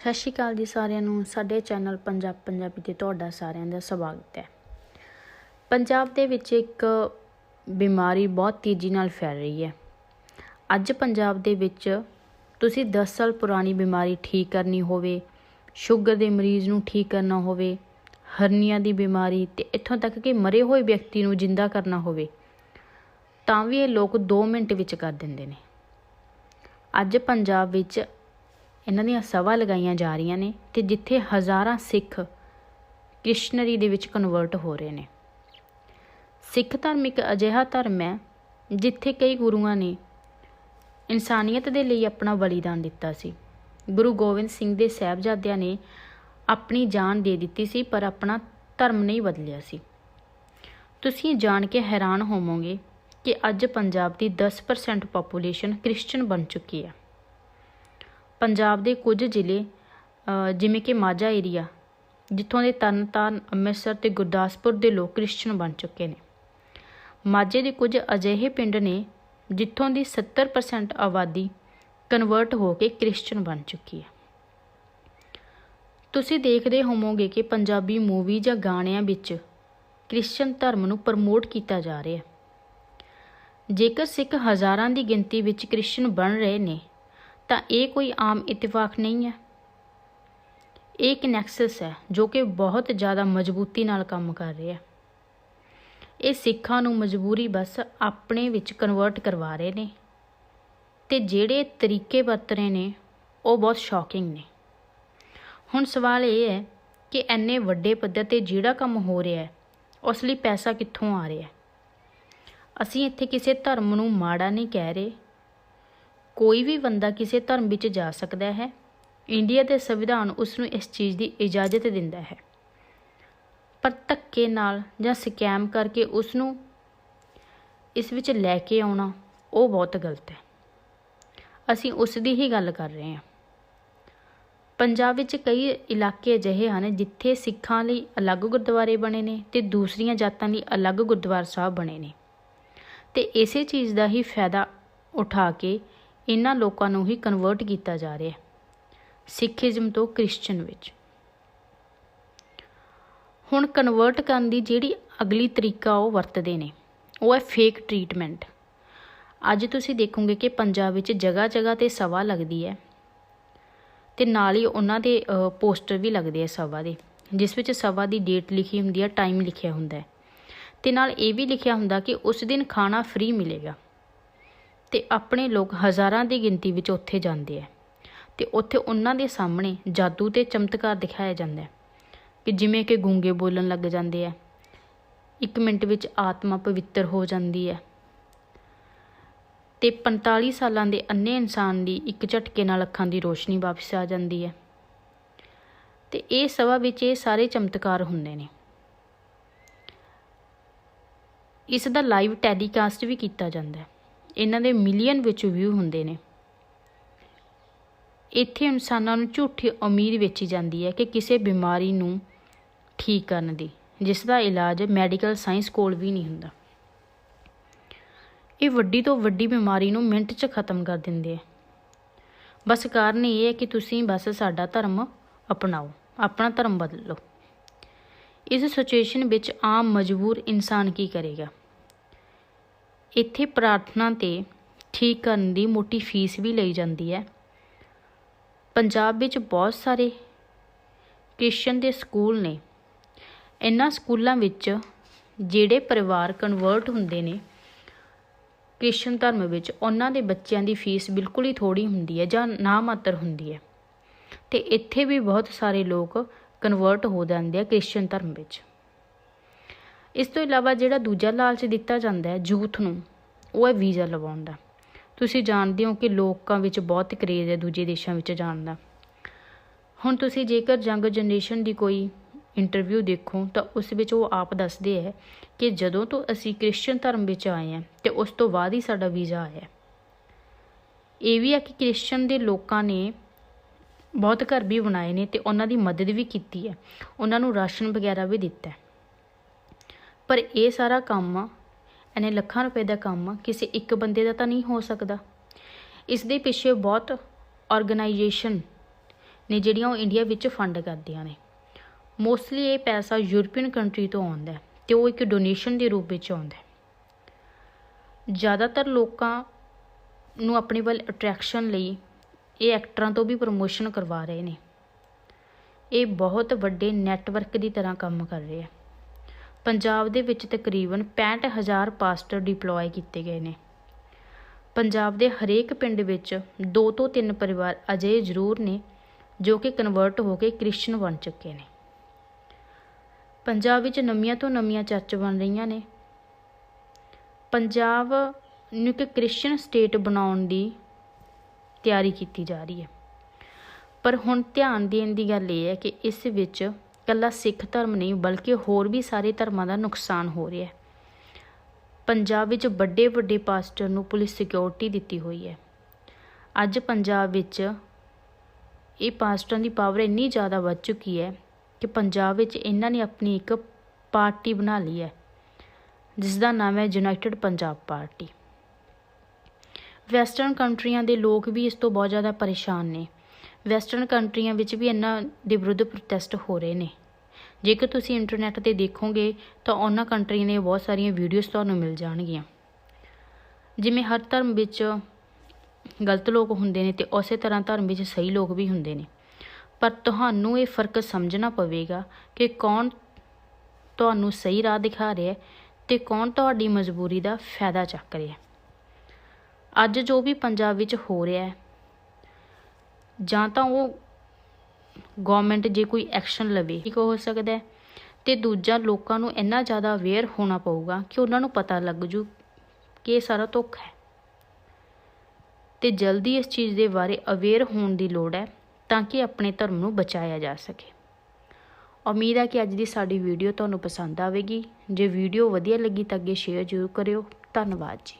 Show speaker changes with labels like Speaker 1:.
Speaker 1: ਸਤਿ ਸ਼੍ਰੀ ਅਕਾਲ ਜੀ ਸਾਰਿਆਂ ਨੂੰ। ਸਾਡੇ ਚੈਨਲ ਪੰਜਾਬ ਪੰਜਾਬੀ ਤੇ ਤੁਹਾਡਾ ਸਾਰਿਆਂ ਦਾ ਸਵਾਗਤ ਹੈ। ਪੰਜਾਬ ਦੇ ਵਿੱਚ ਇੱਕ ਬਿਮਾਰੀ ਬਹੁਤ ਤੇਜ਼ੀ ਨਾਲ ਫੈਲ ਰਹੀ ਹੈ। ਅੱਜ ਪੰਜਾਬ ਦੇ ਵਿੱਚ ਤੁਸੀਂ 10 ਸਾਲ ਪੁਰਾਣੀ ਬਿਮਾਰੀ ਠੀਕ ਕਰਨੀ ਹੋਵੇ, ਸ਼ੂਗਰ ਦੇ ਮਰੀਜ਼ ਨੂੰ ਠੀਕ ਕਰਨਾ ਹੋਵੇ, ਹਰਨੀਆ ਦੀ ਬਿਮਾਰੀ ਤੇ ਇੱਥੋਂ ਤੱਕ ਕਿ ਮਰੇ ਹੋਏ ਵਿਅਕਤੀ ਨੂੰ ਜਿੰਦਾ ਕਰਨਾ ਹੋਵੇ, ਤਾਂ ਵੀ ਇਹ ਲੋਕ 2 ਮਿੰਟ ਵਿੱਚ ਕਰ ਦਿੰਦੇ ਨੇ। ਅੱਜ ਪੰਜਾਬ ਵਿੱਚ ਇਹਨਾਂ ਦੀਆਂ ਸਭਾ ਲਗਾਈਆਂ ਜਾ ਰਹੀਆਂ ਨੇ ਤੇ ਜਿੱਥੇ ਹਜ਼ਾਰਾਂ ਸਿੱਖ ਕ੍ਰਿਸ਼ਨਰੀ ਦੇ ਵਿੱਚ ਕਨਵਰਟ ਹੋ ਰਹੇ ਨੇ। ਸਿੱਖ ਧਰਮ ਇੱਕ ਅਜਿਹਾ ਧਰਮ ਹੈ ਜਿੱਥੇ ਕਈ ਗੁਰੂਆਂ ਨੇ ਇਨਸਾਨੀਅਤ ਦੇ ਲਈ ਆਪਣਾ ਬਲੀਦਾਨ ਦਿੱਤਾ ਸੀ। ਗੁਰੂ ਗੋਬਿੰਦ ਸਿੰਘ ਦੇ ਸਹਿਬਜ਼ਾਦਿਆਂ ਨੇ ਆਪਣੀ ਜਾਨ ਦੇ ਦਿੱਤੀ ਸੀ, ਪਰ ਆਪਣਾ ਧਰਮ ਨਹੀਂ ਬਦਲਿਆ ਸੀ। ਤੁਸੀਂ ਜਾਣ ਕੇ ਹੈਰਾਨ ਹੋਵੋਗੇ ਕਿ ਅੱਜ ਪੰਜਾਬ ਦੀ 10% ਪਾਪੂਲੇਸ਼ਨ ਕ੍ਰਿਸਚੀਅਨ ਬਣ ਚੁੱਕੀ ਹੈ। ਪੰਜਾਬ ਦੇ ਕੁਝ ਜ਼ਿਲ੍ਹੇ ਜਿਵੇਂ ਕਿ ਮਾਝਾ ਏਰੀਆ ਜਿੱਥੋਂ ਦੇ ਤਰਨਤਾਰਨ ਅੰਮ੍ਰਿਤਸਰ ਤੇ ਗੁਰਦਾਸਪੁਰ ਦੇ ਲੋਕ ਕ੍ਰਿਸਚਨ ਬਣ ਚੁੱਕੇ ਨੇ। ਮਾਝੇ ਦੇ ਕੁਝ ਅਜਿਹੇ ਪਿੰਡ ਨੇ ਜਿੱਥੋਂ ਦੀ 70% ਆਬਾਦੀ ਕਨਵਰਟ ਹੋ ਕੇ ਕ੍ਰਿਸਚਨ ਬਣ ਚੁੱਕੀ ਹੈ। ਤੁਸੀਂ ਦੇਖਦੇ ਹੋਵੋਗੇ ਕਿ ਪੰਜਾਬੀ ਮੂਵੀ ਜਾਂ ਗਾਣਿਆਂ ਵਿੱਚ ਕ੍ਰਿਸਚਨ ਧਰਮ ਨੂੰ ਪ੍ਰਮੋਟ ਕੀਤਾ ਜਾ ਰਿਹਾ ਹੈ। ਜੇਕਰ ਸਿੱਖ ਹਜ਼ਾਰਾਂ ਦੀ ਗਿਣਤੀ ਵਿੱਚ ਕ੍ਰਿਸਚਨ ਬਣ ਰਹੇ ਨੇ ਤਾਂ ਇਹ ਕੋਈ ਆਮ ਇਤਫਾਕ ਨਹੀਂ ਹੈ। ਇਹ ਇੱਕ ਨੈਕਸਸ ਹੈ ਜੋ ਕਿ ਬਹੁਤ ਜ਼ਿਆਦਾ ਮਜ਼ਬੂਤੀ ਨਾਲ ਕੰਮ ਕਰ ਰਿਹਾ ਹੈ। ਇਹ ਸਿੱਖਾਂ ਨੂੰ ਮਜਬੂਰੀ ਬਸ ਆਪਣੇ ਵਿੱਚ ਕਨਵਰਟ ਕਰਵਾ ਰਹੇ ਨੇ ਤੇ ਜਿਹੜੇ ਤਰੀਕੇ ਵਰਤ ਰਹੇ ਨੇ, ਉਹ ਬਹੁਤ ਸ਼ੌਕਿੰਗ ਨੇ। ਹੁਣ ਸਵਾਲ ਇਹ ਹੈ ਕਿ ਐਨੇ ਵੱਡੇ ਪੱਧਰ ਤੇ ਜਿਹੜਾ ਕੰਮ ਹੋ ਰਿਹਾ ਹੈ, ਉਸ ਲਈ ਪੈਸਾ ਕਿੱਥੋਂ ਆ ਰਿਹਾ ਹੈ? ਅਸੀਂ ਇੱਥੇ ਕਿਸੇ ਧਰਮ ਨੂੰ ਮਾੜਾ ਨਹੀਂ ਕਹਿ ਰਹੇ। ਕੋਈ ਵੀ ਬੰਦਾ ਕਿਸੇ ਧਰਮ ਵਿੱਚ ਜਾ ਸਕਦਾ ਹੈ, ਇੰਡੀਆ ਦੇ ਸੰਵਿਧਾਨ ਉਸ ਨੂੰ ਇਸ ਚੀਜ਼ ਦੀ ਇਜਾਜ਼ਤ ਦਿੰਦਾ ਹੈ। ਪਰ ਧੱਕੇ ਨਾਲ ਜਾਂ ਸਕੈਮ ਕਰਕੇ ਉਸ ਨੂੰ ਇਸ ਵਿੱਚ ਲੈ ਕੇ ਆਉਣਾ ਉਹ ਬਹੁਤ ਗਲਤ ਹੈ। ਅਸੀਂ ਉਸ ਦੀ ਹੀ ਗੱਲ ਕਰ ਰਹੇ ਹਾਂ। ਪੰਜਾਬ ਵਿੱਚ ਕਈ ਇਲਾਕੇ ਅਜਿਹੇ ਹਨ ਜਿੱਥੇ ਸਿੱਖਾਂ ਲਈ ਅਲੱਗ ਗੁਰਦੁਆਰੇ ਬਣੇ ਨੇ ਤੇ ਦੂਸਰੀਆਂ ਜਾਤਾਂ ਲਈ ਅਲੱਗ ਗੁਰਦੁਆਰਾ ਸਾਹਿਬ ਬਣੇ ਨੇ। ਤੇ ਇਸੇ ਚੀਜ਼ ਦਾ ਹੀ ਫਾਇਦਾ ਉਠਾ ਕੇ ਇਹਨਾਂ ਲੋਕਾਂ ਨੂੰ ਹੀ ਕਨਵਰਟ ਕੀਤਾ ਜਾ ਰਿਹਾ ਹੈ। ਸਿੱਖੀਜ਼ਮ ਤੋਂ ਕ੍ਰਿਸਚੀਅਨ ਵਿੱਚ। ਹੁਣ ਕਨਵਰਟ ਕਰਨ ਦੀ ਜਿਹੜੀ ਅਗਲੀ ਤਰੀਕਾ ਉਹ ਵਰਤਦੇ ਨੇ, ਉਹ ਹੈ ਫੇਕ ਟ੍ਰੀਟਮੈਂਟ ਅੱਜ ਤੁਸੀਂ ਦੇਖੋਗੇ ਕਿ ਪੰਜਾਬ ਵਿੱਚ ਜਗ੍ਹਾ ਜਗ੍ਹਾ ਤੇ ਸਭਾ ਲੱਗਦੀ ਹੈ ਤੇ ਨਾਲ ਹੀ ਉਹਨਾਂ ਦੇ ਪੋਸਟਰ ਵੀ ਲੱਗਦੇ ਆ ਸਭਾ ਦੇ, ਜਿਸ ਵਿੱਚ ਸਭਾ ਦੀ ਡੇਟ ਲਿਖੀ ਹੁੰਦੀ ਹੈ ਟਾਈਮ ਲਿਖਿਆ ਹੁੰਦਾ ਹੈ। ਤੇ ਨਾਲ ਇਹ ਵੀ ਲਿਖਿਆ ਹੁੰਦਾ ਕਿ ਉਸ ਦਿਨ ਖਾਣਾ ਫ੍ਰੀ ਮਿਲੇਗਾ। ਤੇ ਆਪਣੇ ਲੋਕ ਹਜ਼ਾਰਾਂ ਦੀ ਗਿਣਤੀ ਵਿੱਚ ਉੱਥੇ ਜਾਂਦੇ ਆ। ਤੇ ਉੱਥੇ ਉਹਨਾਂ ਦੇ ਸਾਹਮਣੇ ਜਾਦੂ ਤੇ ਚਮਤਕਾਰ ਦਿਖਾਇਆ ਜਾਂਦਾ ਹੈ ਕਿ ਜਿਵੇਂ ਕਿ ਗੂੰਗੇ ਬੋਲਣ ਲੱਗ ਜਾਂਦੇ ਆ। ਇੱਕ ਮਿੰਟ ਵਿੱਚ ਆਤਮਾ ਪਵਿੱਤਰ ਹੋ ਜਾਂਦੀ ਹੈ। ਤੇ 45 ਸਾਲਾਂ ਦੇ ਅੰਨੇ ਇਨਸਾਨ ਦੀ ਇੱਕ ਝਟਕੇ ਨਾਲ ਅੱਖਾਂ ਦੀ ਰੋਸ਼ਨੀ ਵਾਪਸ ਆ ਜਾਂਦੀ ਹੈ। ਤੇ ਇਹ ਸਭਾ ਵਿੱਚ ਇਹ ਸਾਰੇ ਚਮਤਕਾਰ ਹੁੰਦੇ ਨੇ। ਇਸ ਦਾ ਲਾਈਵ ਟੈਲੀਕਾਸਟ ਵੀ ਕੀਤਾ ਜਾਂਦਾ ਹੈ। ਇਹਨਾਂ ਦੇ ਮਿਲੀਅਨ ਵਿੱਚ ਵਿਊ ਹੁੰਦੇ ਨੇ। ਇੱਥੇ ਇਨਸਾਨਾਂ ਨੂੰ ਝੂਠੀ ਉਮੀਦ ਵੇਚੀ ਜਾਂਦੀ ਹੈ ਕਿ ਕਿਸੇ ਬਿਮਾਰੀ ਨੂੰ ਠੀਕ ਕਰਨ ਦੀ, ਜਿਸ ਦਾ ਇਲਾਜ ਮੈਡੀਕਲ ਸਾਇੰਸ ਕੋਲ ਵੀ ਨਹੀਂ ਹੁੰਦਾ। ਇਹ ਵੱਡੀ ਤੋਂ ਵੱਡੀ ਬਿਮਾਰੀ ਨੂੰ ਮਿੰਟ 'ਚ ਖਤਮ ਕਰ ਦਿੰਦੇ ਆ ਬਸ ਕਾਰਨ ਇਹ ਹੈ ਕਿ ਤੁਸੀਂ ਬਸ ਸਾਡਾ ਧਰਮ ਅਪਣਾਓ, ਆਪਣਾ ਧਰਮ ਬਦਲੋ। ਇਸ ਸਿਚੁਏਸ਼ਨ ਵਿੱਚ ਆਮ ਮਜਬੂਰ ਇਨਸਾਨ ਕੀ ਕਰੇਗਾ? ਇੱਥੇ ਪ੍ਰਾਰਥਨਾ ਤੇ ਠੀਕ ਕਰਨ ਦੀ ਮੋਟੀ ਫੀਸ ਵੀ ਲਈ ਜਾਂਦੀ ਹੈ। ਪੰਜਾਬ ਵਿੱਚ ਬਹੁਤ ਸਾਰੇ ਕ੍ਰਿਸਚਨ ਦੇ ਸਕੂਲ ਨੇ। ਇਹਨਾਂ ਸਕੂਲਾਂ ਵਿੱਚ ਜਿਹੜੇ ਪਰਿਵਾਰ ਕਨਵਰਟ ਹੁੰਦੇ ਨੇ, ਕ੍ਰਿਸਚੀਅਨ ਧਰਮ ਵਿੱਚ ਉਹਨਾਂ ਦੇ ਬੱਚਿਆਂ ਦੀ ਫੀਸ ਬਿਲਕੁਲ ਹੀ ਥੋੜੀ ਹੁੰਦੀ ਹੈ ਜਾਂ ਨਾ ਮਾਤਰ ਹੁੰਦੀ ਹੈ। ਤੇ ਇੱਥੇ ਵੀ ਬਹੁਤ ਸਾਰੇ ਲੋਕ ਕਨਵਰਟ ਹੋ ਜਾਂਦੇ ਆ ਕ੍ਰਿਸਚੀਅਨ ਧਰਮ ਵਿੱਚ। ਇਸ ਤੋਂ ਇਲਾਵਾ ਜਿਹੜਾ ਦੂਜਾ ਲਾਲਚ ਦਿੱਤਾ ਜਾਂਦਾ ਹੈ ਯੂਥ ਨੂੰ ਉਹ ਹੈ ਵੀਜ਼ਾ ਲਵਾਉਣ ਦਾ। ਤੁਸੀਂ ਜਾਣਦੇ ਹੋ ਕਿ ਲੋਕਾਂ ਵਿੱਚ ਬਹੁਤ ਕਰੇਜ਼ ਹੈ ਦੂਜੇ ਦੇਸ਼ਾਂ ਵਿੱਚ ਜਾਣ ਦਾ। ਹੁਣ ਤੁਸੀਂ ਜੇਕਰ ਯੰਗ ਜਨਰੇਸ਼ਨ ਦੀ ਕੋਈ ਇੰਟਰਵਿਊ ਦੇਖੋ, ਤਾਂ ਉਸ ਵਿੱਚ ਉਹ ਆਪ ਦੱਸਦੇ ਹੈ ਕਿ ਜਦੋਂ ਤੋਂ ਅਸੀਂ ਕ੍ਰਿਸਚੀਅਨ ਧਰਮ ਵਿੱਚ ਆਏ ਹਾਂ, ਤੇ ਉਸ ਤੋਂ ਬਾਅਦ ਹੀ ਸਾਡਾ ਵੀਜ਼ਾ ਆਇਆ ਇਹ ਵੀ ਹੈ ਕਿ ਕ੍ਰਿਸਚੀਅਨ ਦੇ ਲੋਕਾਂ ਨੇ ਬਹੁਤ ਘਰ ਵੀ ਬਣਾਏ ਨੇ ਤੇ ਉਹਨਾਂ ਦੀ ਮਦਦ ਵੀ ਕੀਤੀ ਹੈ। ਉਹਨਾਂ ਨੂੰ ਰਾਸ਼ਨ ਵਗੈਰਾ ਵੀ ਦਿੱਤਾ ਪਰ ਇਹ ਸਾਰਾ ਕੰਮ ਇਹਨੇ ਲੱਖਾਂ ਰੁਪਏ ਦਾ ਕੰਮ ਕਿਸੇ ਇੱਕ ਬੰਦੇ ਦਾ ਤਾਂ ਨਹੀਂ ਹੋ ਸਕਦਾ। ਇਸ ਦੇ ਪਿੱਛੇ ਬਹੁਤ ਆਰਗੇਨਾਈਜੇਸ਼ਨ ਨੇ ਜਿਹੜੀਆਂ ਉਹ ਇੰਡੀਆ ਵਿੱਚ ਫੰਡ ਕਰਦੀਆਂ ਨੇ। ਮੋਸਟਲੀ ਇਹ ਪੈਸਾ ਯੂਰਪੀਅਨ ਕੰਟਰੀ ਤੋਂ ਆਉਂਦਾ ਹੈ ਤੇ ਉਹ ਇੱਕ ਡੋਨੇਸ਼ਨ ਦੇ ਰੂਪ ਵਿੱਚ ਆਉਂਦਾ ਹੈ। ਜ਼ਿਆਦਾਤਰ ਲੋਕਾਂ ਨੂੰ ਆਪਣੇ ਵੱਲ ਅਟਰੈਕਸ਼ਨ ਲਈ ਇਹ ਐਕਟਰਾਂ ਤੋਂ ਵੀ ਪ੍ਰਮੋਸ਼ਨ ਕਰਵਾ ਰਹੇ ਨੇ। ਇਹ ਬਹੁਤ ਵੱਡੇ ਨੈਟਵਰਕ ਦੀ ਤਰ੍ਹਾਂ ਕੰਮ ਕਰ ਰਹੇ ਹੈ ਪੰਜਾਬ ਦੇ ਵਿੱਚ ਤਕਰੀਬਨ 65000 ਪਾਸਟਰ ਡਿਪਲੋਏ ਕੀਤੇ ਗਏ ਨੇ। ਪੰਜਾਬ ਦੇ ਹਰੇਕ ਪਿੰਡ ਵਿੱਚ ਦੋ ਤੋਂ ਤਿੰਨ ਪਰਿਵਾਰ ਅਜਿਹੇ ਜ਼ਰੂਰ ਨੇ ਜੋ ਕਿ ਕਨਵਰਟ ਹੋ ਕੇ ਕ੍ਰਿਸਚੀਅਨ ਬਣ ਚੁੱਕੇ ਨੇ। ਪੰਜਾਬ ਵਿੱਚ ਨਵੀਆਂ ਤੋਂ ਨਵੀਆਂ ਚਰਚ ਬਣ ਰਹੀਆਂ ਨੇ। ਪੰਜਾਬ ਨੂੰ ਇੱਕ ਕ੍ਰਿਸਚੀਅਨ ਸਟੇਟ ਬਣਾਉਣ ਦੀ ਤਿਆਰੀ ਕੀਤੀ ਜਾ ਰਹੀ ਹੈ। ਪਰ ਹੁਣ ਧਿਆਨ ਦੇਣ ਦੀ ਗੱਲ ਇਹ ਹੈ ਕਿ ਇਸ ਵਿੱਚ ਇਕੱਲਾ ਸਿੱਖ ਧਰਮ ਨਹੀਂ, ਬਲਕਿ ਹੋਰ ਵੀ ਸਾਰੇ ਧਰਮਾਂ ਦਾ ਨੁਕਸਾਨ ਹੋ ਰਿਹਾ ਹੈ। ਪੰਜਾਬ ਵਿੱਚ ਵੱਡੇ ਵੱਡੇ ਪਾਸਟਰ ਨੂੰ ਪੁਲਿਸ ਸਿਕਿਉਰਿਟੀ ਦਿੱਤੀ ਹੋਈ ਹੈ। ਅੱਜ ਪੰਜਾਬ ਵਿੱਚ ਇਹ ਪਾਸਟਰਾਂ ਦੀ ਪਾਵਰ ਇੰਨੀ ਜ਼ਿਆਦਾ ਵੱਧ ਚੁੱਕੀ ਹੈ ਕਿ ਪੰਜਾਬ ਵਿੱਚ ਇਹਨਾਂ ਨੇ ਆਪਣੀ ਇੱਕ ਪਾਰਟੀ ਬਣਾ ਲਈ ਹੈ ਜਿਸ ਦਾ ਨਾਮ ਹੈ ਯੂਨਾਈਟਿਡ ਪੰਜਾਬ ਪਾਰਟੀ ਵੈਸਟਰਨ ਕੰਟਰੀਆਂ ਦੇ ਲੋਕ ਵੀ ਇਸ ਤੋਂ ਬਹੁਤ ਜ਼ਿਆਦਾ ਪਰੇਸ਼ਾਨ ਨੇ। ਵੈਸਟਰਨ ਕੰਟਰੀਆਂ ਵਿੱਚ ਵੀ ਇਹਨਾਂ ਦੇ ਵਿਰੁੱਧ ਪ੍ਰੋਟੈਸਟ ਹੋ ਰਹੇ ਨੇ। ਜੇਕਰ ਤੁਸੀਂ ਇੰਟਰਨੈਟ ਤੇ ਦੇਖੋਗੇ, ਤਾਂ ਉਹਨਾਂ ਕੰਟਰੀਆਂ ਦੀਆਂ ਬਹੁਤ ਸਾਰੀਆਂ ਵੀਡੀਓਜ਼ ਤੁਹਾਨੂੰ ਮਿਲ ਜਾਣਗੀਆਂ। ਜਿਵੇਂ ਹਰ ਧਰਮ ਵਿੱਚ ਗਲਤ ਲੋਕ ਹੁੰਦੇ ਨੇ ਤੇ ਉਸੇ ਤਰ੍ਹਾਂ ਧਰਮ ਵਿੱਚ ਸਹੀ ਲੋਕ ਵੀ ਹੁੰਦੇ ਨੇ। ਪਰ ਤੁਹਾਨੂੰ ਇਹ ਫ਼ਰਕ ਸਮਝਣਾ ਪਵੇਗਾ ਕਿ ਕੌਣ ਤੁਹਾਨੂੰ ਸਹੀ ਰਾਹ ਦਿਖਾ ਰਿਹਾ ਹੈ ਤੇ ਕੌਣ ਤੁਹਾਡੀ ਮਜਬੂਰੀ ਦਾ ਫਾਇਦਾ ਚੱਕ ਰਿਹਾ ਹੈ। ਅੱਜ ਜੋ ਵੀ ਪੰਜਾਬ ਵਿੱਚ ਹੋ ਰਿਹਾ ਹੈ, ਜਾਂ ਤਾਂ ਉਹ ਗਵਰਨਮੈਂਟ ਜੇ ਕੋਈ ਐਕਸ਼ਨ ਲਵੇ, ਠੀਕ ਹੋ ਸਕਦਾ ਹੈ। ਤੇ ਦੂਜਾ, ਲੋਕਾਂ ਨੂੰ ਇੰਨਾ ਜ਼ਿਆਦਾ ਅਵੇਅਰ ਹੋਣਾ ਪਊਗਾ ਕਿ ਉਹਨਾਂ ਨੂੰ ਪਤਾ ਲੱਗ ਜੂ ਕਿ ਇਹ ਸਾਰਾ ਧੋਖਾ ਹੈ। ਤੇ ਜਲਦੀ ਇਸ ਚੀਜ਼ ਦੇ ਬਾਰੇ ਅਵੇਅਰ ਹੋਣ ਦੀ ਲੋੜ ਹੈ ਤਾਂ ਕਿ ਆਪਣੇ ਧਰਮ ਨੂੰ ਬਚਾਇਆ ਜਾ ਸਕੇ। ਉਮੀਦ ਹੈ ਕਿ ਅੱਜ ਦੀ ਸਾਡੀ ਵੀਡੀਓ ਤੁਹਾਨੂੰ ਪਸੰਦ ਆਵੇਗੀ। ਜੇ ਵੀਡੀਓ ਵਧੀਆ ਲੱਗੀ ਤਾਂ ਅੱਗੇ ਸ਼ੇਅਰ ਜ਼ਰੂਰ ਕਰਿਓ। ਧੰਨਵਾਦ ਜੀ।